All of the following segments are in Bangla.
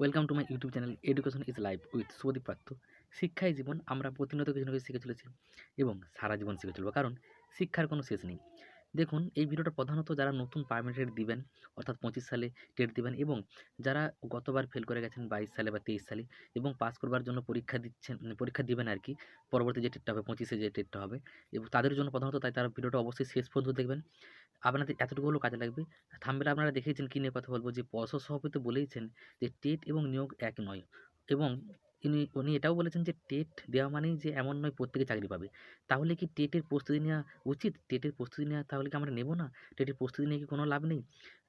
Welcome to my YouTube channel education is life with Sudip Patra শিক্ষাই জীবন, আমরা প্রতিনিয়ত কিছু না কিছু শিখে চলেছি এবং সারা জীবন শিখে চলবো। কারণ, শিক্ষার কোনো শেষ নেই। দেখুন, এই ভিডিওটা প্রধানত যারা নতুন প্রাইমারি টেট দিবেন, অর্থাৎ পঁচিশ সালে টেট দিবেন এবং যারা গতবার ফেল করে গেছেন বাইশ সালে বা তেইশ সালে এবং পাস করবার জন্য পরীক্ষা দিচ্ছেন মানে পরীক্ষা দিবেন আর কি পরবর্তী যে টেটটা হবে, পঁচিশে যে টেটটা হবে, এবং তাদের জন্য প্রধানত তাই তারা ভিডিওটা অবশ্যই শেষ পর্যন্ত দেখবেন। আপনাদের এতটুকু হলেও কাজে লাগবে। থাম্বেলে আপনারা দেখেছেন কী নিয়ে কথা বলব, যে পর্ষদ সভাপতি বলেইছেন যে টেট এবং নিয়োগ এক নয়, এবং ইনি, উনি এটাও বলেছেন যে, টেট দেওয়া মানেই যে এমন নয় প্রত্যেকে চাকরি পাবে। তাহলে কি টেটের প্রস্তুতি নেওয়া উচিত? টেটের প্রস্তুতি নেওয়া তাহলে কি আমরা নেব না? টেটের প্রস্তুতি নিয়ে কি কোনো লাভ নেই?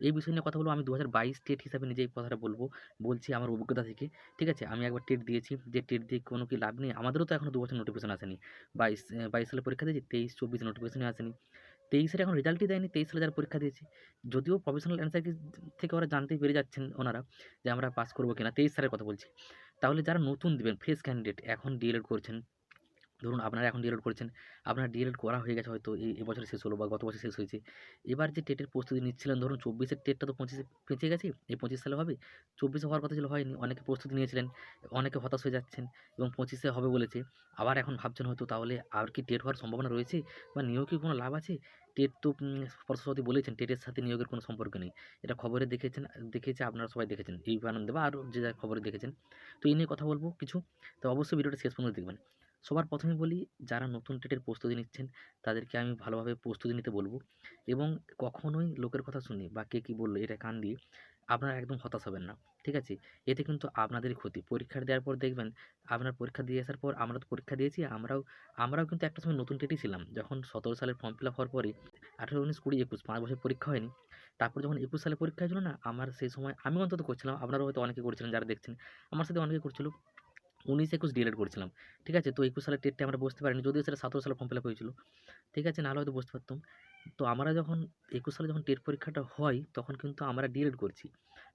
এই বিষয় নিয়ে কথা বলব। আমি দু হাজার বাইশ টেট হিসাবে নিজেই কথাটা বলব, বলছি আমার অভিজ্ঞতা থেকে, ঠিক আছে? আমি একবার টেট দিয়েছি, যে টেট দিয়ে কোনো কি লাভ নেই। আমাদেরও তো এখনও দু বছর নোটিফিকেশন আসেনি। বাইশ বাইশ সালে পরীক্ষা দিয়েছি, তেইশ, চব্বিশ নোটিফিকেশনই আসেনি। তেইশের এখন রেজাল্টই দেয়নি, তেইশ সালে যারা পরীক্ষা দিয়েছে। যদিও প্রফেশনাল অ্যান্সার থেকে ওরা জানতেই পেরে যাচ্ছেন ওনারা যে আমরা পাস করব কিনা, তেইশ সালের কথা বলছি। তাহলে যারা নতুন দেবেন ফ্রেশ ক্যান্ডিডেট এখন ডিএলএড করছেন ধরুন আপনারা এখন ডিএলএড করছেন, আপনার ডিএলএড করা হয়ে গেছে হয়তো এই এবছর শেষ হলো বা গত বছর শেষ হয়েছে। এবার যে টেটের প্রস্তুতি নিচ্ছিলেন, ধরুন চব্বিশের টেটটা তো পঁচিশে পেঁচে গেছে, এই পঁচিশ সালে হবে? চব্বিশে হওয়ার কথা ছিল, হয়নি, অনেকে প্রস্তুতি নিয়েছিলেন, অনেকে হতাশ হয়ে যাচ্ছেন এবং পঁচিশে হবে বলেছে। আবার এখন ভাবছেন হয়তো তাহলে আর কি টেট হওয়ার সম্ভাবনা রয়েছে বা নিয়োগে কোনো লাভ আছে? টেট তো পর্ষদ বলেছেন, টেটের সাথে নিয়োগের কোনো সম্পর্ক নেই। এটা খবরে দেখেছেন দেখেছে আপনারা সবাই দেখেছেন। এই আনন্দ বা আরও যে যা খবরে দেখেছেন। তো এই নিয়ে কথা বলব কিছু। তো অবশ্যই ভিডিওটা শেষ পর্যন্ত দেখবেন। সবার প্রথমে বলি, যারা নতুন টেটের প্রস্তুতি নিচ্ছেন, তাদেরকে আমি ভালোভাবে প্রস্তুতি নিতে বলব এবং কখনোই লোকের কথা শুনি বা কে কী বলল এটা কান দিয়ে আপনারা একদম হতাশ হবেন না, ঠিক আছে? এতে কিন্তু আপনাদেরই ক্ষতি। পরীক্ষা দেওয়ার পর দেখবেন, আপনার পরীক্ষা দিয়ে আসার পর আমরা তো পরীক্ষা দিয়েছি, আমরাও আমরাও কিন্তু একটা সময় নতুন টেটই ছিলাম। যখন সতেরো সালের ফর্ম ফিল আপ হওয়ার পরে আঠেরো, উনিশ, কুড়ি, একুশ, পাঁচ বছর পরীক্ষা হয়নি, তারপর যখন একুশ সালে পরীক্ষা হয়েছিল না, আমার সেই সময় আমি অন্তত করছিলাম, আপনারাও হয়তো অনেকে করছিলেন, যারা দেখছেন, আমার সাথে অনেকে করছিল। উনিশ একুশ ডিএলএড করছিলাম। ঠিক আছে? তো একুশ সালের টেটটা আমরা বসতে পারিনি, যদিও সেটা সতেরো সালে ফর্ম ফিল আপ হয়েছিল। ঠিক আছে? নাহলে হয়তো বসতে পারতাম। তো আমরা যখন একুশ সালে যখন টেট পরীক্ষাটা হয়, তখন কিন্তু আমরা ডিএলএড করছি।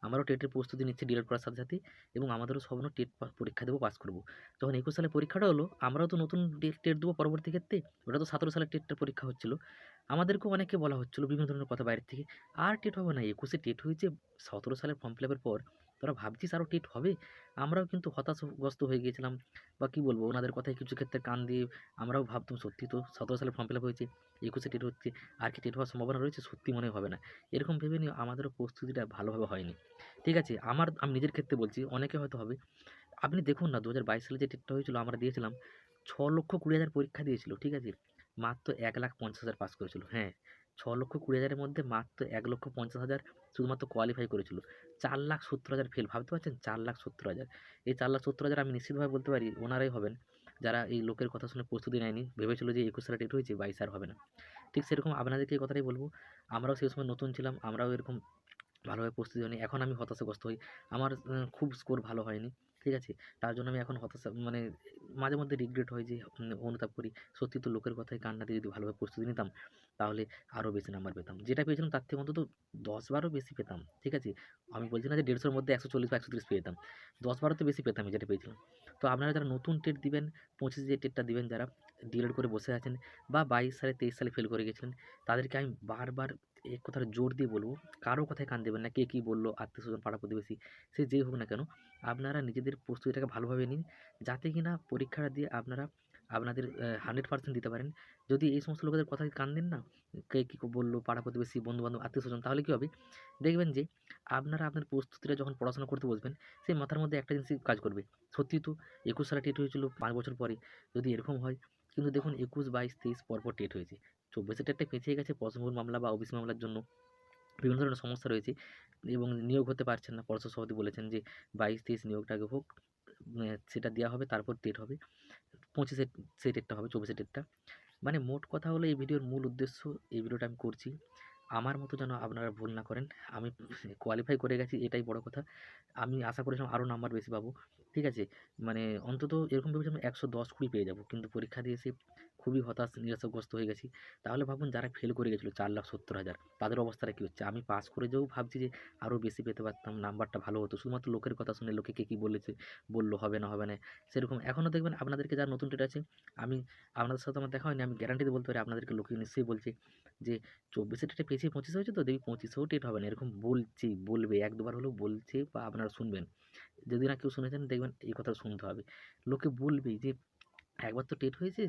আমারও টেটের প্রস্তুতি নিচ্ছি ডিএলএড করার সাথে সাথে এবং আমাদেরও স্বপ্ন টেট পরীক্ষা দেবো পাস করব। যখন একুশ সালে পরীক্ষাটা হলো, আমরাও তো নতুন টেট দেবো পরবর্তী ক্ষেত্রে। ওটা তো সতেরো সালের টেটটা পরীক্ষা হচ্ছিল। আমাদেরকেও অনেকে বলা হচ্ছিল বিভিন্ন ধরনের কথা বাইরের থেকে। আর টেট হবে না। একুশে টেট হয়েছে, সতেরো সালের ফর্ম ফিল আপের পর তোরা ভাবছিস আরও টেট হবে? আমরাও কিন্তু হতাশগ্রস্ত হয়ে গিয়েছিলাম। বা কী বলব, ওনাদের কথায় কিছু ক্ষেত্রে কান দিয়ে আমরাও ভাবতাম, সত্যি তো সতেরো সালে ফর্ম ফিল আপ হয়েছে, একুশে টেট হচ্ছে, আর কি টেট হওয়ার সম্ভাবনা রয়েছে সত্যি মনে হবে না। এরকম ভেবে নিয়ে আমাদেরও প্রস্তুতিটা ভালোভাবে হয়নি। ঠিক আছে, আমার, আমি নিজের ক্ষেত্রে বলছি, অনেকে হয়তো হবে। আপনি দেখুন না দু হাজার বাইশ সালে যে টেটটা হয়েছিল, আমরা দিয়েছিলাম, ছ লক্ষ কুড়ি হাজার পরীক্ষা দিয়েছিল, ঠিক আছে? মাত্র এক লাখ পঞ্চাশ হাজার পাস করেছিল হ্যাঁ। ছ লক্ষ কুড়ি হাজারের মধ্যে মাত্র এক লক্ষ পঞ্চাশ হাজার শুধুমাত্র কোয়ালিফাই করেছিল। চার লাখ সত্তর হাজার ফেল ভাবতে পারছেন? চার লাখ সত্তর হাজার। এই চার লাখ সত্তর হাজার আমি নিশ্চিতভাবে বলতে পারি, ওনারাই হবেন। যারা এই লোকের কথা শুনে প্রস্তুতি নেয়নি, ভেবেছিল যে একুশ সালে টেট হয়েছে বাইশ আর হবে না। ঠিক সেরকম আপনাদেরকে এই কথাটাই বলব, আমরাও সেই সময় নতুন ছিলাম, আমরাও এরকম ভালোভাবে প্রস্তুতি হয়নি। এখন আমি হতাশাগ্রস্ত হই। আমার খুব স্কোর ভালো হয়নি। ঠিক আছে। তার জন্য আমি এখন হতাশা মানে মাঝে মধ্যে রিগ্রেট হয় যে অনুতাপ করি। সত্যি তো লোকের কথায় কান্না দিয়ে যদি ভালোভাবে প্রস্তুতি নিতাম, তাহলে আরও বেশি নাম্বার পেতাম। যেটা পেয়েছিলাম তার থেকে অন্তত দশ বারো বেশি পেতাম, ঠিক আছে? আমি বলছি না যে দেড়শোর মধ্যে একশো চল্লিশ বা একশো তিরিশ পেয়ে যেতাম দশ বারোতে বেশি পেতাম যেটা পেয়েছিলাম। তো আপনারা যারা নতুন টেট দিবেন, পঁচিশ যে টেটটা দিবেন যারা ডিএলএড করে বসে আছেন বা বাইশ সালে, তেইশ সালে ফেল করে গেছিলেন তাদেরকে আমি বারবার এক কথাটা জোর দিয়ে বলব, কারও কথায় কান দেবেন না, কে কী বলল আত্মীয় স্বজন পাড়া প্রতিবেশী, সে যেই হোক না কেন, আপনারা নিজেদের প্রস্তুতিটাকে ভালোভাবে নিন, যাতে কি না পরীক্ষাটা দিয়ে আপনারা, আপনাদের হান্ড্রেড পার্সেন্ট দিতে পারেন। যদি এই সমস্ত লোকেদের কথায় কান দেন না, কে কী বলল, পাড়া প্রতিবেশী, বন্ধুবান্ধব আত্মীয় স্বজন তাহলে কী হবে? দেখবেন যে, আপনারা আপনার প্রস্তুতিটা যখন পড়াশোনা করতে বসবেন সেই মাথার মধ্যে একটা জিনিসই কাজ করবে। সত্যি তো, একুশ সালে টেট হয়েছিল, পাঁচ বছর পরে, যদি এরকম হয়, কিন্তু দেখুন, একুশ, বাইশ, তেইশ, পরপর টেট হয়েছে। চব্বিশে টেটটা পেছিয়ে গেছে পশ্চিমবঙ্গ মামলা বা ওবিসি মামলার জন্য। বিভিন্ন ধরনের সমস্যা রয়েছে এবং নিয়োগ হতে পারছেন না। পর্ষদ সভাপতি বলেছেন যে বাইশ, তেইশ নিয়োগটাকে হোক সেটা দেওয়া হবে, তারপর টেট হবে। পঁচিশে সেই ডেটটা হবে, চব্বিশে ডেটটা মানে মোট কথা হলো, এই ভিডিওর মূল উদ্দেশ্য, এই ভিডিওটা আমি করছি। আমার মতো যেন আপনারা ভুল না করেন, আমি কোয়ালিফাই করে গেছি, এটাই বড় কথা। আমি আশা করেছিলাম আরও নাম্বার বেশি পাবো। ঠিক আছে? মানে অন্তত এরকম ভেবেছিলাম একশো দশ কুড়ি পেয়ে যাব। কিন্তু পরীক্ষা দিয়ে এসে খুবই হতাশ, নিরাশাগ্রস্ত হয়ে গেছি। তাহলে ভাবুন যারা ফেল করে গেছিল চার লাখ সত্তর হাজার, তাদের অবস্থাটা কী হচ্ছে? আমি পাস করে যেও ভাবছি যে আরও বেশি পেতে পারতাম, নাম্বারটা ভালো হতো। শুধুমাত্র লোকের কথা শুনে লোকে কে কী বলেছে, বলল হবে না হবে না, সেরকম। এখনও দেখবেন আপনাদেরকে যারা নতুন টেট আছে, আমি আপনাদের সাথে আমার দেখা হয়নি, আমি গ্যারান্টিতে বলতে পারি আপনাদেরকে লোকে নিশ্চয়ই বলছে যে চব্বিশে টেটে পেয়েছি পঁচিশে হয়েছে তো? দেখি পঁচিশেও টেট হবে না। এরকম বলছি, বলবে, এক দুবার হলেও বলছে বা আপনারা শুনবেন। যদি না কেউ শুনেছেন দেখবেন এই কথা শুনতে হবে। লোকে বলবে যে, একবার তো টেট হয়েছে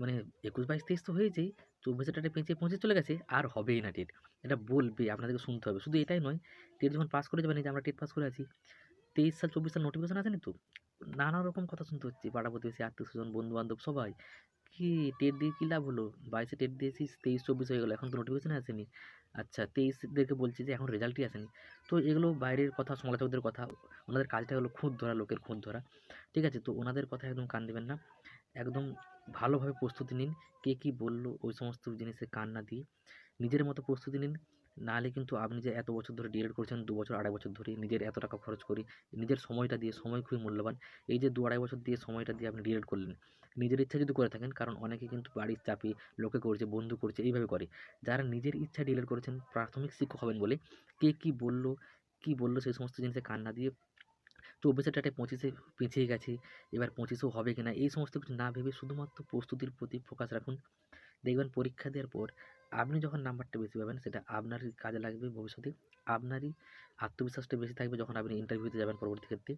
মানে একুশ বাইশ, তেইশ তো হয়েছেই, চব্বিশে টেটে পেঁচিয়ে পৌঁছে চলে গেছে, আর হবেই না টেট এটা বলবে, আপনাদেরকে শুনতে হবে। শুধু এটাই নয় টেট যখন পাস করে যাবেন যে আমরা টেট পাস করে আছি, তেইশ সাল, চব্বিশ সাল নোটিফিকেশন আসেনি তো? নানা রকম কথা শুনতে হচ্ছে পাড়া প্রতিবেশী আত্মীয় স্বজন বন্ধু বান্ধব সবাই। কি টেট দিয়ে কী লাভ হলো? বাইশে টেট দিয়েছিস, তেইশ, চব্বিশ হয়ে গেলো, এখন তো নোটিফিকেশান আসেনি। আচ্ছা তেইশদেরকে বলছি যে এখন রেজাল্টই আসেনি। তো এগুলো বাইরের কথা সমালোচকদের কথা, ওনাদের কাজটা হলো খুঁত ধরা, লোকের খুঁত ধরা। ঠিক আছে? তো ওনাদের কথা একদম কান দেবেন না। একদম ভালোভাবে প্রস্তুতি নিন, কে কী বলল, ওই সমস্ত জিনিসে কান না দিয়ে। নিজের মতো প্রস্তুতি নিন। নাহলে কিন্তু আপনি যে এত বছর ধরে ডিএড করছেন, দু বছর, আড়াই বছর ধরে নিজের এত টাকা খরচ করে নিজের সময়টা দিয়ে, সময় খুবই মূল্যবান। এই যে দু, আড়াই বছর দিয়ে সময়টা দিয়ে আপনি ডিএড করলেন, নিজের ইচ্ছা যদি করে থাকেন, কারণ অনেকে কিন্তু বাড়ির চাপে, লোকে করছে, বন্ধু করছে, এইভাবে করে। যারা নিজের ইচ্ছা ডিএড করেছেন, প্রাথমিক শিক্ষক হবেন বলে কে কী বলল কী বলল সেই সমস্ত জিনিসে কান্না দিয়ে চব্বিশে টাটে পঁচিশে পিছিয়ে গেছে, এবার পঁচিশেও হবে কিনা, এই সমস্ত কিছু না ভেবে শুধুমাত্র প্রস্তুতির প্রতি ফোকাস রাখুন। দেখবেন পরীক্ষা দেওয়ার পর আপনি যখন নাম্বারটা বেশি পাবেন, সেটা আপনারই কাজে লাগবে ভবিষ্যতে। আপনারই আত্মবিশ্বাসটা বেশি থাকবে যখন আপনি ইন্টারভিউতে যাবেন পরবর্তী ক্ষেত্রে।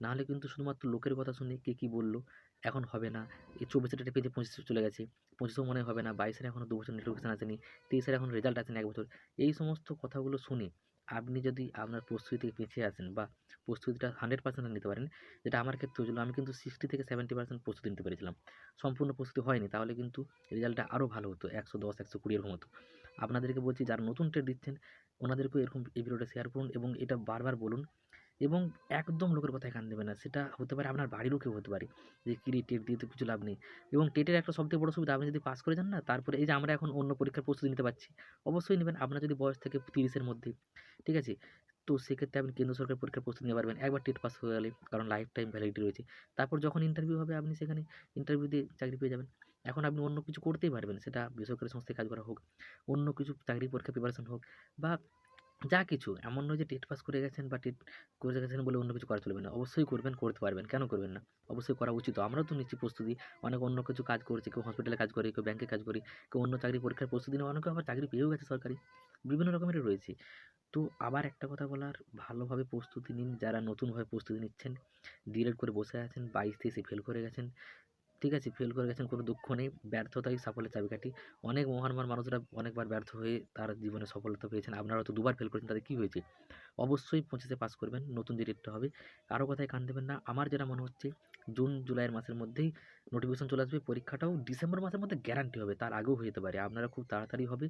নাহলে কিন্তু শুধুমাত্র লোকের কথা শুনে কে কী বলল, এখন হবে না। এই চব্বিশে ডেটে পেয়েছে পঁচিশে চলে গেছে। পঁচিশও মনে হবে না। বাইশের এখনও দু বছর নোটিফিকেশান আসেনি। তেইশের এখন রেজাল্ট আসেনি এক বছর। এই সমস্ত কথাগুলো শুনে আপনি যদি আপনার প্রস্তুতি থেকে পিছিয়ে আসেন বা প্রস্তুতিটা হান্ড্রেড পার্সেন্ট নিতে পারেন, যেটা আমার ক্ষেত্রে হয়েছিল আমি কিন্তু সিক্সটি থেকে সেভেন্টি পার্সেন্ট প্রস্তুতি নিতে পেরেছিলাম। সম্পূর্ণ প্রস্তুতি হয়নি, তাহলে কিন্তু রেজাল্টটা আরও ভালো হতো, একশো দশ, একশো কুড়ি এরকম হতো। আপনাদেরকে বলছি, যারা নতুন ট্রেড দিচ্ছেন, ওনাদেরকেও এরকম এই ভিডিওটা শেয়ার করুন এবং এটা বারবার বলুন এবং একদম লোকের কথায় কান দেবে না। সেটা হতে পারে আপনার বাড়িরও কেউ হতে পারে যে কিরে টেট দিয়ে তো কিছু লাভ নেই। এবং টেটের একটা সবথেকে বড় সুবিধা, আপনি যদি পাস করে যান না, তারপরে এই যে আমরা এখন অন্য পরীক্ষার প্রস্তুতি নিতে পারছি, অবশ্যই নেবেন। আপনার যদি বয়স থেকে তিরিশের মধ্যে, ঠিক আছে? তো সেক্ষেত্রে আপনি কেন্দ্র সরকার পরীক্ষার প্রস্তুতি নিতে পারবেন। একবার টেট পাস হয়ে গেলে, কারণ লাইফ টাইম ভ্যালিডিটি রয়েছে। তারপর যখন ইন্টারভিউ হবে, আপনি সেখানে ইন্টারভিউ দিয়ে চাকরি পেয়ে যাবেন। এখন আপনি অন্য কিছু করতেই পারবেন, সেটা বেসরকারি সংস্থায় কাজ করা হোক, অন্য কিছু চাকরি পরীক্ষা প্রিপারেশন হোক, বা যা কিছু। এমন নয় যে টেট পাস করে গেছেন বা টেট করে গেছেন বলে অন্য কিছু করা চলবে না। অবশ্যই করবেন, করতে পারবেন। কেন করবেন না? অবশ্যই করা উচিত। আমরাও তো নিচ্ছি প্রস্তুতি। অনেক অন্য কিছু কাজ করছে, কেউ হসপিটালে কাজ করে, কেউ ব্যাংকে কাজ করে, কেউ অন্য চাকরি পরীক্ষার প্রস্তুতি নেয় অনেকে আবার চাকরি পেয়েও গেছে সরকারি। বিভিন্ন রকমেরই রয়েছে। তো আবার একটা কথা বলার, ভালোভাবে প্রস্তুতি নিন। যারা নতুনভাবে প্রস্তুতি নিচ্ছেন, ডিএলএড করে বসে আছেন, বাইশ তেইশে ফেল করে গেছেন ঠিক আছে ফেল করে গেছেন, কোনো দুঃখ নেই, ব্যর্থতাই সাফল্যের চাবিকাঠি। অনেক মহান মহান মানুষরা অনেকবার ব্যর্থ হয়ে তার জীবনে সফলতা পেয়েছেন। আপনারা তো দুবার ফেল করেছেন তাদের কী হয়েছে? অবশ্যই পঁচিশে পাস করবেন, নতুন যে ডেটটা হবে, কারও কথায় কান দেবেন না। আমার যেটা মনে হচ্ছে, জুন জুলাইয়ের মাসের মধ্যেই নোটিফিকেশন চলে আসবে, পরীক্ষাটাও ডিসেম্বর মাসের মধ্যে গ্যারান্টি হবে, তার আগেও হয়ে যেতে পারে। আপনারা খুব তাড়াতাড়ি হবে।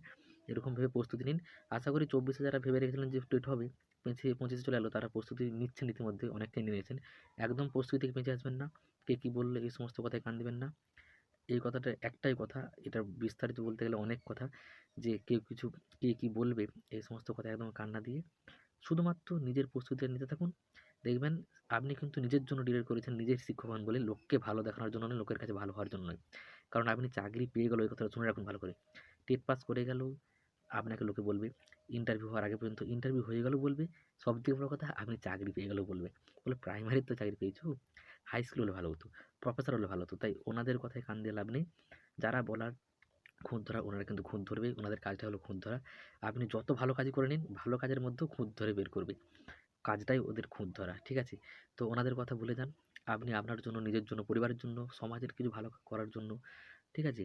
এরকম ভেবে প্রস্তুতি নিন। আশা করি চব্বিশে যারা ভেবে রেখেছিলেন যে টেট হবে, পেঁচিয়ে পঁচিশে চলে এলো, তারা প্রস্তুতি নিচ্ছেন ইতিমধ্যে, অনেকটাই নিয়েছেন। একদম প্রস্তুতি থেকে পেঁচে আসবেন না, কে কী বললে, এই সমস্ত কথায় কান দেবেন না। এই কথাটা একটাই কথা, এটা বিস্তারিত বলতে গেলে অনেক কথা, যে কেউ কিছু, কে কী বলবে, এই সমস্ত কথা একদম কান্না দিয়ে। শুধুমাত্র নিজের প্রস্তুতি নিতে থাকুন। দেখবেন, আপনি কিন্তু নিজের জন্য ডিলেট করেছেন, নিজের শিক্ষক হন বলে লোককে ভালো দেখানোর জন্য নয়, লোকের কাছে ভালো হওয়ার জন্য নয়। কারণ আপনি চাকরি পেয়ে গেল, এই কথাটা শুনে রাখুন ভালো করে। টেট পাস করে গেলেও আপনাকে লোকে বলবে ইন্টারভিউ হওয়ার আগে পর্যন্ত ইন্টারভিউ হয়ে গেলেও বলবে, সব থেকে বড় কথা আপনি চাকরি পেয়ে গেলেও বলবে। বলে প্রাইমারির তো চাকরি পেয়েছ? হাই স্কুল হলে ভালো হতো প্রফেসর হলে ভালো হতো। তাই ওনাদের কথায় কান দিয়ে লাভ নেই। যারা বলার খুঁত ধরা, ওনারা কিন্তু খুঁত ধরবে, ওনাদের কাজটা হলো খুঁত ধরা। আপনি যত ভালো কাজই করে নিন, ভালো কাজের মধ্যেও খুঁত ধরে বের করবে। কাজটাই ওদের খুঁত ধরা, ঠিক আছে? তো ওনাদের কথা ভুলে যান। আপনি আপনার জন্য, নিজের জন্য, পরিবারের জন্য, সমাজের কিছু ভালো করার জন্য, ঠিক আছে?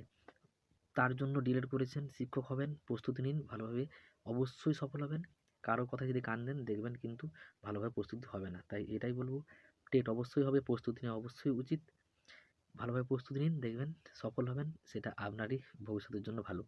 তার জন্য ডিলেট করেছেন, শিক্ষক হবেন, প্রস্তুতি নিন ভালোভাবে, অবশ্যই সফল হবেন। কারও কথা যদি কান দেন, দেখবেন কিন্তু ভালোভাবে প্রস্তুতি হবে না। তাই এটাই বলব, টেট অবশ্যই হবে, প্রস্তুতি নেওয়া অবশ্যই উচিত। ভালোভাবে প্রস্তুতি নিন, দেখবেন সফল হবেন, সেটা আপনারই ভবিষ্যতের জন্য ভালো।